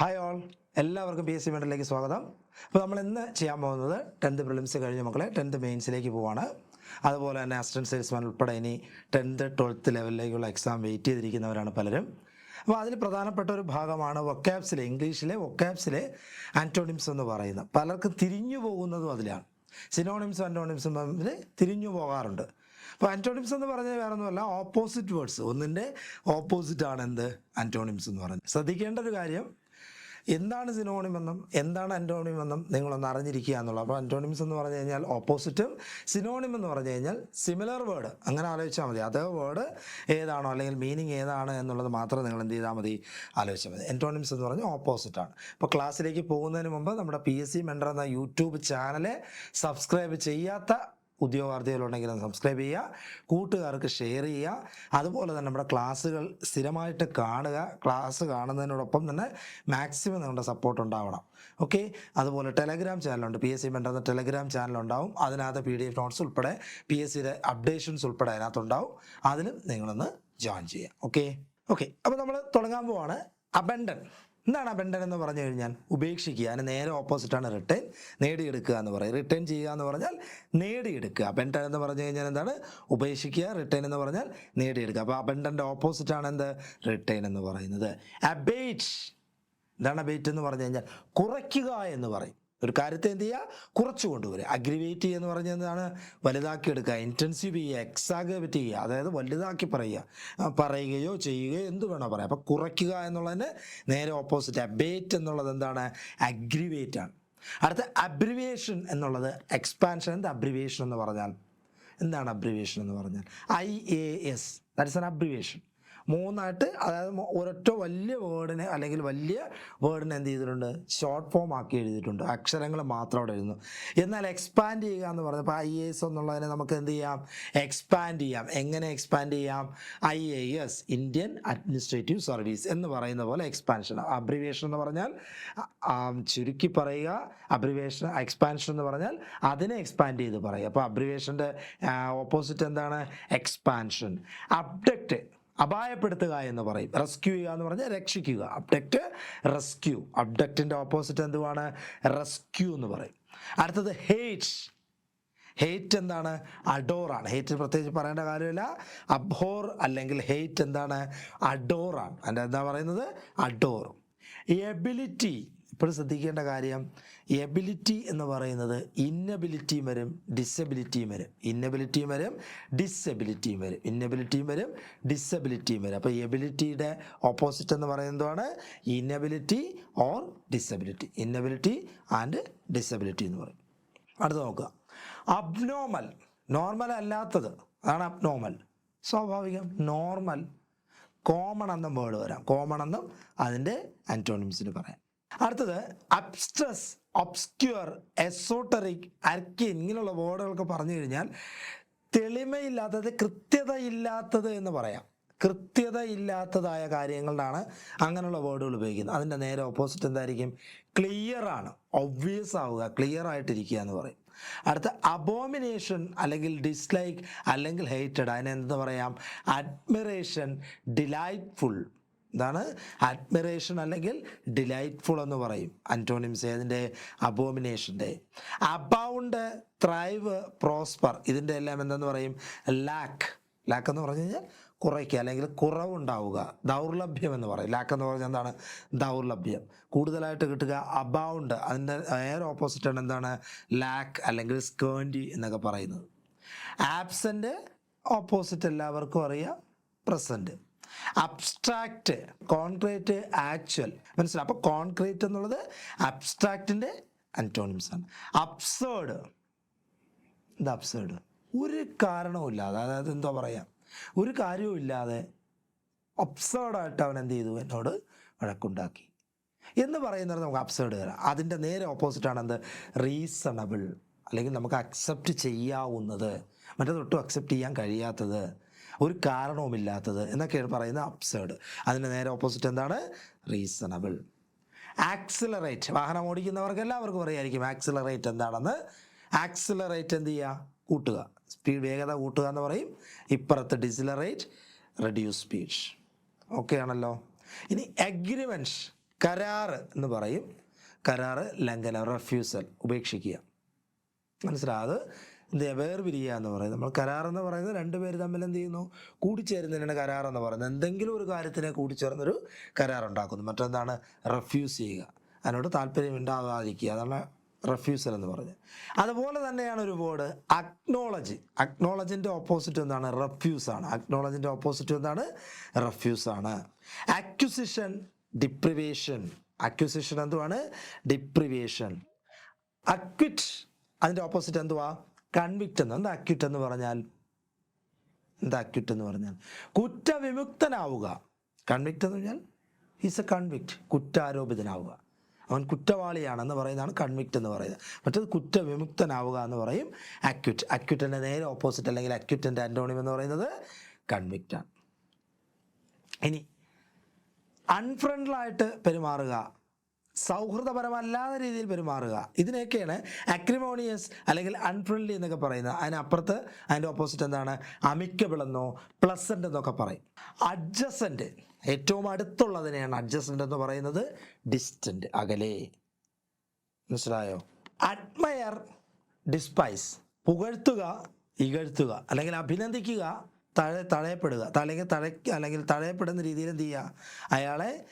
Hi all എല്ലാവർക്കും P S C മെഡലിലേക്ക് സ്വാഗതം. അപ്പോൾ നമ്മൾ ഇന്ന് ചെയ്യാൻ പോകുന്നത് ടെൻത്ത് പ്രിലിംസ് കഴിഞ്ഞ മക്കളെ. ടെൻത്ത് മെയിൻസിലേക്ക് പോവാണ്. അതുപോലെ തന്നെ അസിസ്റ്റന്റ് സെയിൽസ്മാൻ ഉൾപ്പെടെ ഇനി ടെൻത്ത് ട്വൽത്ത് ലെവലിലേക്കുള്ള എക്സാം വെയിറ്റ് ചെയ്തിരിക്കുന്നവരാണ് പലരും. അപ്പോൾ അതിൽ പ്രധാനപ്പെട്ട ഒരു ഭാഗമാണ് വൊക്കാബ്സിലെ ഇംഗ്ലീഷിലെ വൊക്കാബ്സിലെ ആന്റോണിംസ് എന്ന് പറയുന്നത്. പലർക്കും തിരിഞ്ഞു പോകുന്നതും അതിലാണ്. സിനോണിംസും ആന്റോണിംസും തമ്മിൽ തിരിഞ്ഞു പോകാറുണ്ട്. അപ്പോൾ ആന്റോണിംസ് എന്ന് പറഞ്ഞാൽ വേറെ ഒന്നുമല്ല ഓപ്പോസിറ്റ് വേർഡ്സ് ഒന്നിന്റെ ഓപ്പോസിറ്റ് ആണ് എന്ത്? ആന്റോണിംസ് എന്ന് പറയുന്നത് ശ്രദ്ധിക്കേണ്ട ഒരു കാര്യം എന്താണ് സിനോണിം എന്നും എന്താണ് അന്റോണിമെന്നും നിങ്ങളൊന്ന് അറിഞ്ഞിരിക്കുക എന്നുള്ളത് അപ്പോൾ അന്റോണിംസ് എന്ന് പറഞ്ഞു കഴിഞ്ഞാൽ ഓപ്പോസിറ്റും സിനോണിം എന്ന് പറഞ്ഞു കഴിഞ്ഞാൽ സിമിലർ വേർഡ് അങ്ങനെ ആലോചിച്ചാൽ മതി. അതേ വേർഡ് ഏതാണോ അല്ലെങ്കിൽ മീനിങ് ഏതാണ് എന്നുള്ളത് മാത്രം നിങ്ങൾ എന്ത് ചെയ്താൽ മതി. ആലോചിച്ചാൽ മതി. എന്റോണിംസ് എന്ന് പറഞ്ഞാൽ ഓപ്പോസിറ്റാണ് അപ്പോൾ ക്ലാസ്സിലേക്ക് പോകുന്നതിന് മുമ്പ് നമ്മുടെ പി എസ് സി മെൻഡർ എന്ന യൂട്യൂബ് ചാനൽ സബ്സ്ക്രൈബ് ചെയ്യാത്ത ഉദ്യോഗാർത്ഥികളുണ്ടെങ്കിൽ ഒന്ന് സബ്സ്ക്രൈബ് ചെയ്യുക കൂട്ടുകാർക്ക് ഷെയർ ചെയ്യുക. അതുപോലെ തന്നെ നമ്മുടെ ക്ലാസ്സുകൾ സ്ഥിരമായിട്ട് കാണുക. ക്ലാസ് കാണുന്നതിനോടൊപ്പം തന്നെ മാക്സിമം നിങ്ങളുടെ സപ്പോർട്ട് ഉണ്ടാവണം. ഓക്കെ അതുപോലെ ടെലഗ്രാം ചാനലുണ്ട് പി എസ് സി മെന്റെ ടെലഗ്രാം ചാനലുണ്ടാവും അതിനകത്ത് പി ഡി എഫ് നോട്ട്സ് ഉൾപ്പെടെ പി എസ് സിയുടെ അപ്ഡേഷൻസ് ഉൾപ്പെടെ അതിനകത്തുണ്ടാവും അതിലും നിങ്ങളൊന്ന് ജോയിൻ ചെയ്യുക. ഓക്കെ ഓക്കെ അപ്പോൾ നമ്മൾ തുടങ്ങാൻ പോവാണ്. അബൻഡൻ എന്താണ് അബൻഡൻ എന്ന് പറഞ്ഞു കഴിഞ്ഞാൽ? ഉപേക്ഷിക്കുക. അതിന് നേരെ ഓപ്പോസിറ്റാണ് റിട്ടേൺ നേടിയെടുക്കുക എന്ന് പറയും. റിട്ടേൺ ചെയ്യുക എന്ന് പറഞ്ഞാൽ നേടിയെടുക്കുക. അബൻഡൻ എന്ന് പറഞ്ഞു കഴിഞ്ഞാൽ എന്താണ്? ഉപേക്ഷിക്കുക റിട്ടേൺ എന്ന് പറഞ്ഞാൽ നേടിയെടുക്കുക. അപ്പോൾ അബൻഡന്റെ ഓപ്പോസിറ്റാണ് എന്ത്? റിട്ടേൺ എന്ന് പറയുന്നത്. അബേറ്റ് എന്താണ് അബേറ്റ് എന്ന് പറഞ്ഞു കഴിഞ്ഞാൽ? കുറയ്ക്കുക എന്ന് പറയും. ഒരു കാര്യത്തെ എന്ത് ചെയ്യുക? കുറച്ച് കൊണ്ടുവരിക. അഗ്രിവേറ്റ് ചെയ്യുക എന്ന് പറഞ്ഞതാണ് വലുതാക്കി എടുക്കുക. ഇന്റൻസീവ് ചെയ്യുക. എക്സാഗ്രവേറ്റ് ചെയ്യുക. അതായത് വലുതാക്കി പറയുക. പറയുകയോ ചെയ്യുകയോ എന്ത് വേണോ പറയാം. അപ്പോൾ കുറയ്ക്കുക എന്നുള്ളതിന് നേരെ ഓപ്പോസിറ്റ് അബേറ്റ് എന്നുള്ളത് എന്താണ്? അഗ്രിവേറ്റ് ആണ്. അടുത്ത അബ്രിവേഷൻ എന്നുള്ളത് എക്സ്പാൻഷൻ എന്ത്? അബ്രിവേഷൻ എന്ന് പറഞ്ഞാൽ? എന്താണ് അബ്രിവേഷൻ എന്ന് പറഞ്ഞാൽ? I A S that's an abbreviation മൂന്നായിട്ട് അതായത് ഒരൊറ്റ വലിയ വേർഡിനെ അല്ലെങ്കിൽ വലിയ വേർഡിനെ എന്ത് ചെയ്തിട്ടുണ്ട്? ഷോർട്ട് ഫോം ആക്കി എഴുതിയിട്ടുണ്ട്. അക്ഷരങ്ങൾ മാത്രം അവിടെ എഴുതുന്നു. എന്നാൽ എക്സ്പാൻഡ് ചെയ്യുക എന്ന് പറഞ്ഞപ്പോൾ ഐ എ എസ് എന്നുള്ളതിനെ നമുക്ക് എന്ത് ചെയ്യാം? എക്സ്പാൻഡ് ചെയ്യാം. എങ്ങനെ എക്സ്പാൻഡ് ചെയ്യാം? I A S Indian administrative service എന്ന് പറയുന്ന പോലെ എക്സ്പാൻഷൻ അബ്രിവേഷൻ എന്ന് പറഞ്ഞാൽ ചുരുക്കി പറയുക അബ്രിവേഷൻ എക്സ്പാൻഷൻ എന്ന് പറഞ്ഞാൽ അതിനെ എക്സ്പാൻഡ് ചെയ്ത് പറയുക. അപ്പോൾ അബ്രിവേഷന്റെ ഓപ്പോസിറ്റ് എന്താണ്? എക്സ്പാൻഷൻ അബ്ഡക്റ്റ് അപായപ്പെടുത്തുക എന്ന് പറയും. റെസ്ക്യൂ ചെയ്യുക എന്ന് പറഞ്ഞാൽ രക്ഷിക്കുക. അബ്ഡക്റ്റ് റെസ്ക്യൂ അബ്ഡക്റ്റിന്റെ ഓപ്പോസിറ്റ് എന്തുവാണ്? റെസ്ക്യൂ എന്ന് പറയും. അടുത്തത് ഹേറ്റ് ഹേറ്റ് എന്താണ്? അഡോറാണ് ഹേറ്റ് പ്രത്യേകിച്ച് പറയേണ്ട കാര്യമില്ല. അബ്ഹോർ അല്ലെങ്കിൽ ഹേറ്റ് എന്താണ്? അഡോറാണ് അതിന്റെ എന്താ പറയുന്നത്? അഡോർ എബിലിറ്റി ഇപ്പോഴും ശ്രദ്ധിക്കേണ്ട കാര്യം എബിലിറ്റി എന്ന് പറയുന്നത് ഇന്നബിലിറ്റിയും വരും ഡിസബിലിറ്റിയും വരും. ഇന്നബിലിറ്റിയും വരും ഡിസബിലിറ്റിയും വരും. ഇന്നബിലിറ്റിയും വരും ഡിസബിലിറ്റിയും വരും. അപ്പോൾ എബിലിറ്റിയുടെ ഓപ്പോസിറ്റ് എന്ന് പറയുന്നതാണ് inability or disability inability and disability എന്ന് പറയും. അടുത്ത് നോക്കുക. അബ്നോമൽ നോർമൽ അല്ലാത്തത്. അതാണ് അബ്നോമൽ സ്വാഭാവികം നോർമൽ കോമൺ എന്നും വേർഡ് വരാം. കോമൺ എന്നും അതിന്റെ അന്റോണിംസിന് പറയാം. അടുത്തത് അബ്സ്ട്രസ് ഒബ്സ്ക്യൂർ എസോട്ടറിക് അർക്കിൻ ഇങ്ങനെയുള്ള വേർഡുകളൊക്കെ പറഞ്ഞു കഴിഞ്ഞാൽ തെളിമയില്ലാത്തത് കൃത്യതയില്ലാത്തത് എന്ന് പറയാം. കൃത്യതയില്ലാത്തതായ കാര്യങ്ങളിലാണ് അങ്ങനെയുള്ള വേർഡുകൾ ഉപയോഗിക്കുന്നത്. അതിന്റെ നേരെ ഓപ്പോസിറ്റ് എന്തായിരിക്കും? ക്ലിയർ ആണ്. ഒബ്വിയസ് ആവുക ക്ലിയർ ആയിട്ടിരിക്കുക എന്ന് പറയും. അടുത്ത അബോമിനേഷൻ അല്ലെങ്കിൽ ഡിസ്ലൈക്ക് അല്ലെങ്കിൽ ഹേറ്റഡ് അതിനെന്താ പറയാം? അഡ്മിറേഷൻ ഡിലൈറ്റ്ഫുൾ ഇതാണ് അഡ്മിറേഷൻ അല്ലെങ്കിൽ ഡിലൈറ്റ്ഫുൾ എന്ന് പറയും. അന്റോണിംസ് ഏതിന്റെ അബോമിനേഷന്റെ അബൗണ്ട് ത്രൈവ് പ്രോസ്പർ ഇതിന്റെ എല്ലാം എന്തെന്ന് പറയും? ലാക്ക് ലാക്ക് എന്ന് പറഞ്ഞു കഴിഞ്ഞാൽ കുറയ്ക്കുക അല്ലെങ്കിൽ കുറവുണ്ടാവുക. ദൗർലഭ്യം എന്ന് പറയും. ലാക്ക് എന്ന് പറഞ്ഞാൽ എന്താണ്? ദൗർലഭ്യം. കൂടുതലായിട്ട് കിട്ടുക അബൗണ്ട് അതിന്റെ നേരെ ഓപ്പോസിറ്റാണ് എന്താണ്? ലാക്ക് അല്ലെങ്കിൽ സ്കേണ്ടി എന്നൊക്കെ പറയുന്നത്. ആബ്സെന്റ് ഓപ്പോസിറ്റ് എല്ലാവർക്കും അറിയാം. പ്രസന്റ് അബ്സ്ട്രാക്റ്റ് കോൺക്രീറ്റ് ആക്ച്വൽ മനസ്സിലായി? അപ്പോൾ കോൺക്രീറ്റ് എന്നുള്ളത് അബ്സ്ട്രാക്റ്റിന്റെ അന്റോണിംസ് ആണ്. അബ്സേർഡ് ഇത് അബ്സേർഡ് ഒരു കാരണവുമില്ലാതെ അതായത് എന്താ പറയുക ഒരു കാര്യവും ഇല്ലാതെ അബ്സേർഡായിട്ട് അവൻ എന്ത് ചെയ്തു? എന്നോട് വഴക്കുണ്ടാക്കി. എന്ന് പറയുന്നത് നമുക്ക് അബ്സേർഡ് വരാം അതിന്റെ നേരെ ഓപ്പോസിറ്റാണ് എന്ത്? റീസണബിൾ അല്ലെങ്കിൽ നമുക്ക് അക്സെപ്റ്റ് ചെയ്യാവുന്നത്. മറ്റേ തൊട്ടും അക്സെപ്റ്റ് ചെയ്യാൻ കഴിയാത്തത്. ഒരു കാരണവുമില്ലാത്തത് എന്നൊക്കെയാണ് പറയുന്നത് അബ്സേർഡ് അതിന്റെ നേരെ ഓപ്പോസിറ്റ് എന്താണ്? റീസണബിൾ ആക്സിലറേറ്റ് വാഹനം ഓടിക്കുന്നവർക്ക് എല്ലാവർക്കും അറിയായിരിക്കും ആക്സിലറേറ്റ് എന്താണെന്ന്. ആക്സിലറേറ്റ് എന്ത് ചെയ്യുക? കൂട്ടുക. സ്പീഡ് വേഗത കൂട്ടുക എന്ന് പറയും. ഇപ്പുറത്ത് ഡിസിലറേറ്റ് റെഡ്യൂസ് സ്പീഡ് ഓക്കെ ആണല്ലോ. ഇനി അഗ്രിമെന്റ് കരാറ് എന്ന് പറയും. കരാറ് ലംഘനം റെഫ്യൂസൽ ഉപേക്ഷിക്കുക. മനസ്സിലായത് വേർപിരിയുക എന്ന് പറയുന്നത്. നമ്മൾ കരാർ എന്ന് പറയുന്നത് രണ്ടുപേര് തമ്മിൽ എന്ത് ചെയ്യുന്നു? കൂടിച്ചേരുന്നതിനാണ് കരാർ എന്ന് പറയുന്നത്. എന്തെങ്കിലും ഒരു കാര്യത്തിനെ കൂടിച്ചേർന്നൊരു കരാർ ഉണ്ടാക്കുന്നു. മറ്റെന്താണ്? റെഫ്യൂസ് ചെയ്യുക. അതിനോട് താല്പര്യം ഉണ്ടാകാതിരിക്കുക അതാണ് റെഫ്യൂസൽ എന്ന് പറഞ്ഞത്. അതുപോലെ തന്നെയാണ് ഒരു വേർഡ് അക്നോളജ് അക്നോളജിന്റെ ഓപ്പോസിറ്റ് എന്താണ്? റെഫ്യൂസ് ആണ്. അക്നോളജിന്റെ ഓപ്പോസിറ്റ് എന്താണ്? റെഫ്യൂസ് ആണ്. അക്യുസിഷൻ ഡിപ്രിവേഷൻ അക്യുസിഷൻ എന്തുവാണ്? ഡിപ്രിവേഷൻ അക്വിറ്റ് അതിന്റെ ഓപ്പോസിറ്റ് എന്തുവാ? കൺവിക്റ്റ് എന്ന് എന്താ അക്യൂട്ട് എന്ന് പറഞ്ഞാൽ എന്താ അക്യൂട്ട് എന്ന് പറഞ്ഞാൽ കുറ്റവിമുക്തനാവുക. കൺവിക്റ്റ് എന്ന് പറഞ്ഞാൽ ഈസ് എ കൺവിക്റ്റ് കുറ്റാരോപിതനാവുക. അവൻ കുറ്റവാളിയാണെന്ന് പറയുന്നതാണ് കൺവിക്റ്റ് എന്ന് പറയുന്നത്. മറ്റത് കുറ്റവിമുക്തനാവുക എന്ന് പറയും അക്യൂട്ട് അക്വിറ്റിന്റെ നേരെ ഓപ്പോസിറ്റ് അല്ലെങ്കിൽ അക്വിറ്റിന്റെ ആന്റോണിയം എന്ന് പറയുന്നത് കൺവിക്റ്റാണ് ഇനി അൺഫ്രണ്ട്ലായിട്ട് പെരുമാറുക. സൗഹൃദപരമല്ലാത്ത രീതിയിൽ പെരുമാറുക. ഇതിനെയൊക്കെയാണ് അക്രിമോണിയസ് അല്ലെങ്കിൽ അൺഫ്രണ്ട്ലി എന്നൊക്കെ പറയുന്നത്. അതിനപ്പുറത്ത് അതിന്റെ ഓപ്പോസിറ്റ് എന്താണ്? അമിക്കബിൾ എന്നോ പ്ലസന്റ് എന്നൊക്കെ പറയും. അഡ്ജസന്റ് ഏറ്റവും അടുത്തുള്ളതിനെയാണ് അഡ്ജസന്റ് എന്ന് പറയുന്നത് ഡിസ്റ്റന്റ് അകലേ. മനസ്സിലായോ? അഡ്മയർ ഡിസ്പൈസ് പുകഴ്ത്തുക ഇകഴ്ത്തുക അല്ലെങ്കിൽ അഭിനന്ദിക്കുക തഴ തഴയപ്പെടുക. തലയ്ക്ക് തഴ അല്ലെങ്കിൽ തഴയപ്പെടുന്ന രീതിയിൽ എന്ത് ചെയ്യുക? അയാളെ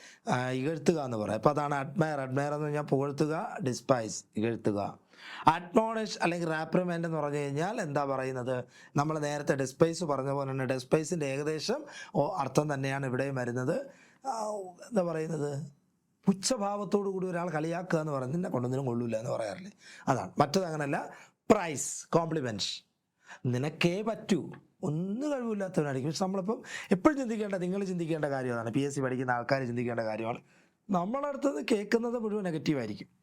ഇകഴ്ത്തുക എന്ന് പറയാം അപ്പോൾ അതാണ് അഡ്മയർ അഡ്മയർ എന്ന് പറഞ്ഞാൽ പുകഴ്ത്തുക ഡിസ്പൈസ് ഇകഴ്ത്തുക. അഡ്മോണിഷ് അല്ലെങ്കിൽ റാപ്രിമെന്റ് എന്ന് പറഞ്ഞു കഴിഞ്ഞാൽ എന്താ പറയുന്നത്? നമ്മൾ നേരത്തെ ഡിസ്പൈസ് പറഞ്ഞ പോലെ തന്നെ ഡിസ്പൈസിന്റെ ഏകദേശം അർത്ഥം തന്നെയാണ് ഇവിടെയും വരുന്നത്. എന്താ പറയുന്നത്? പുച്ഛഭാവത്തോടു കൂടി ഒരാൾ കളിയാക്കുക എന്ന് പറഞ്ഞ് നിന്നെ കൊണ്ടൊന്നിനും കൊള്ളൂല എന്ന് പറയാറില്ലേ? അതാണ്. മറ്റത് അങ്ങനല്ല. പ്രൈസ് കോംപ്ലിമെന്റ് നിനക്കേ പറ്റൂ. ഒന്നും കഴിവില്ലാത്തവനായിരിക്കും. പക്ഷെ നമ്മളിപ്പം എപ്പോഴും ചിന്തിക്കേണ്ട നിങ്ങൾ ചിന്തിക്കേണ്ട കാര്യമാണ്. പി എസ് സി പഠിക്കുന്ന ആൾക്കാർ ചിന്തിക്കേണ്ട കാര്യമാണ്. നമ്മളടുത്തുനിന്ന് കേൾക്കുന്നത് മുഴുവൻ നെഗറ്റീവായിരിക്കും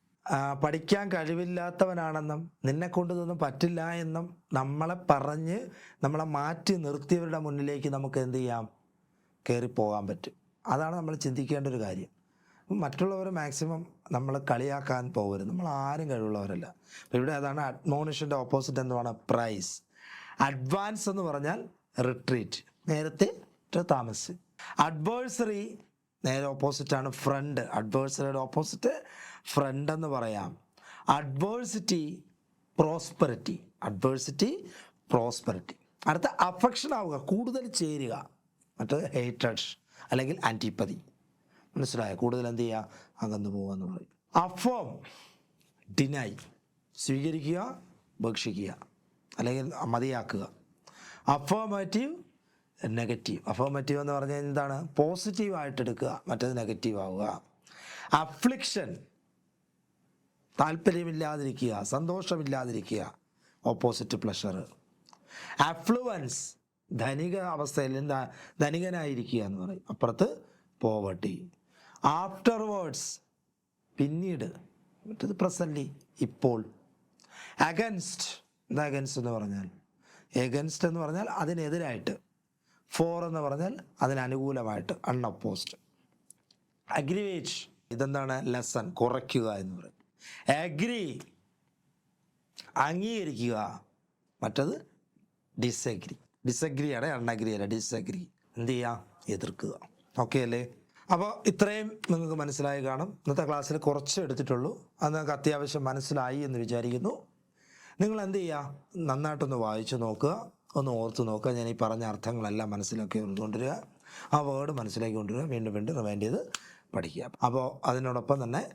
പഠിക്കാൻ കഴിവില്ലാത്തവനാണെന്നും നിന്നെ കൊണ്ടതൊന്നും പറ്റില്ല എന്നും നമ്മളെ പറഞ്ഞ് നമ്മളെ മാറ്റി നിർത്തിയവരുടെ മുന്നിലേക്ക് നമുക്ക് എന്ത് ചെയ്യാം? കയറി പോകാൻ പറ്റും. അതാണ് നമ്മൾ ചിന്തിക്കേണ്ട ഒരു കാര്യം. മറ്റുള്ളവർ മാക്സിമം നമ്മൾ കളിയാക്കാൻ പോകരുത്. നമ്മൾ ആരും കഴിവുള്ളവരല്ല. ഇവിടെ അതാണ് അഡ്മോണിഷന്റെ ഓപ്പോസിറ്റ് എന്തുവാണ് പ്രൈസ് അഡ്വാൻസ് എന്ന് പറഞ്ഞാൽ റിട്രീറ്റ് നേരത്തെ താമസ് അഡ്വേഴ്സറി നേരെ ഓപ്പോസിറ്റാണ് ഫ്രണ്ട് അഡ്വേഴ്സറിയുടെ ഓപ്പോസിറ്റ് ഫ്രണ്ട് എന്ന് പറയാം. അഡ്വേഴ്സിറ്റി പ്രോസ്പെറിറ്റി അഡ്വേഴ്സിറ്റി പ്രോസ്പെറിറ്റി അടുത്ത അഫക്ഷൻ ആവുക കൂടുതൽ ചേരുക. മറ്റത് ഹേറ്റഡ് അല്ലെങ്കിൽ ആന്റിപ്പതി മനസ്സിലായോ? കൂടുതൽ എന്ത് ചെയ്യുക? അകന്നു പോകുക എന്ന് പറയും. അഫോം ഡിനൈ സ്വീകരിക്കുക ഉപേക്ഷിക്കുക. അല്ലെങ്കിൽ മതിയാക്കുക. അഫോമേറ്റീവ് നെഗറ്റീവ് അഫോമേറ്റീവ് എന്ന് പറഞ്ഞാൽ എന്താണ്? പോസിറ്റീവായിട്ട് എടുക്കുക മറ്റേത് നെഗറ്റീവ് ആവുക. അഫ്ലിക്ഷൻ താല്പര്യമില്ലാതിരിക്കുക സന്തോഷമില്ലാതിരിക്കുക. ഓപ്പോസിറ്റ് പ്ലഷർ അഫ്ലുവൻസ് ധനിക അവസ്ഥയിൽ ധനികനായിരിക്കുക എന്ന് പറയും. അപ്പുറത്ത് പോവർട്ടി ആഫ്റ്റർ വേർഡ്സ് പിന്നീട് മറ്റത് പ്രസൻലി ഇപ്പോൾ. അഗൻസ്റ്റ് എന്താ അഗൻസ്റ്റ് എന്ന് പറഞ്ഞാൽ. എഗൻസ്റ്റ് എന്ന് പറഞ്ഞാൽ അതിനെതിരായിട്ട്. ഫോർ എന്ന് പറഞ്ഞാൽ അതിനനുകൂലമായിട്ട് അൺഅപ്പോസ്റ്റ് അഗ്രിവേറ്റ് ഇതെന്താണ്? ലെസൺ കുറയ്ക്കുക എന്ന് പറയും അഗ്രി അംഗീകരിക്കുക. മറ്റത് ഡിസഗ്രി ഡിസഗ്രി ആണ് അൺഅഗ്രി അല്ല ഡിസഗ്രി എന്ത് ചെയ്യുക എതിർക്കുക. ഓക്കെ അല്ലേ? അപ്പോൾ ഇത്രയും നിങ്ങൾക്ക് മനസ്സിലായി കാണും. ഇന്നത്തെ ക്ലാസ്സിൽ കുറച്ച് എടുത്തിട്ടുള്ളൂ. അത് നിങ്ങൾക്ക് അത്യാവശ്യം മനസ്സിലായി എന്ന് വിചാരിക്കുന്നു. നിങ്ങൾ എന്ത് ചെയ്യുക നന്നായിട്ടൊന്ന് വായിച്ചു നോക്കുക. ഒന്ന് ഓർത്ത് നോക്കുക. ഞാൻ ഈ പറഞ്ഞ അർത്ഥങ്ങളെല്ലാം മനസ്സിലാക്കി കൊണ്ടുവരിക. ആ വേർഡ് മനസ്സിലാക്കി കൊണ്ടുവരിക. വീണ്ടും വീണ്ടും റിമൈൻഡ് ചെയ്ത് പഠിക്കുക. അപ്പോൾ അതിനോടൊപ്പം തന്നെ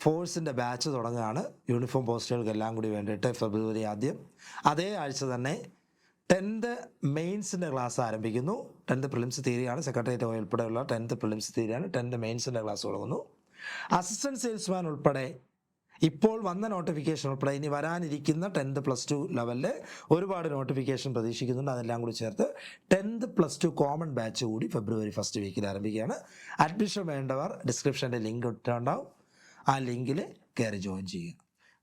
ഫോഴ്സിന്റെ ബാച്ച് തുടങ്ങുകയാണ്. യൂണിഫോം പോസ്റ്റുകൾക്കെല്ലാം കൂടി വേണ്ടിയിട്ട് ഫെബ്രുവരി ആദ്യം. അതേ ആഴ്ച തന്നെ ടെൻത്ത് മെയിൻസിന്റെ ക്ലാസ് ആരംഭിക്കുന്നു. ടെൻത്ത് പ്രിലിംസ് തീരുകയാണ് സെക്രട്ടേറിയറ്റ് ഉൾപ്പെടെയുള്ള ടെൻത്ത് പ്രിലിംസ് തീരുകയാണ് ടെൻത്ത് മെയിൻസിന്റെ ക്ലാസ് തുടങ്ങുന്നു. അസിസ്റ്റന്റ് സെയിൽസ്മാൻ ഉൾപ്പെടെ ഇപ്പോൾ വന്ന നോട്ടിഫിക്കേഷൻ ഉൾപ്പെടെ ഇനി വരാനിരിക്കുന്ന ടെൻത്ത് പ്ലസ് ടു ലെവലിൽ ഒരുപാട് നോട്ടിഫിക്കേഷൻ പ്രതീക്ഷിക്കുന്നുണ്ട്. അതെല്ലാം കൂടി ചേർത്ത് tenth plus two common batch കൂടി ഫെബ്രുവരി ഫസ്റ്റ് വീക്കിൽ ആരംഭിക്കുകയാണ്. അഡ്മിഷൻ വേണ്ടവർ ഡിസ്ക്രിപ്ഷന്റെ ലിങ്ക് ഇട്ടുണ്ടാവും ആ ലിങ്കിൽ കയറി ജോയിൻ ചെയ്യുക.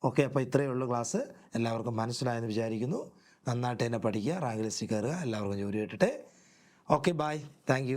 ഓക്കെ അപ്പോൾ ഇത്രയേ ഉള്ളൂ ക്ലാസ് എല്ലാവർക്കും മനസ്സിലായെന്ന് വിചാരിക്കുന്നു. നന്നായിട്ട് തന്നെ പഠിക്കുക റാങ്ക് ലിസ്റ്റിൽ കയറുക എല്ലാവർക്കും ജോലി കിട്ടട്ടെ. Okay bye thank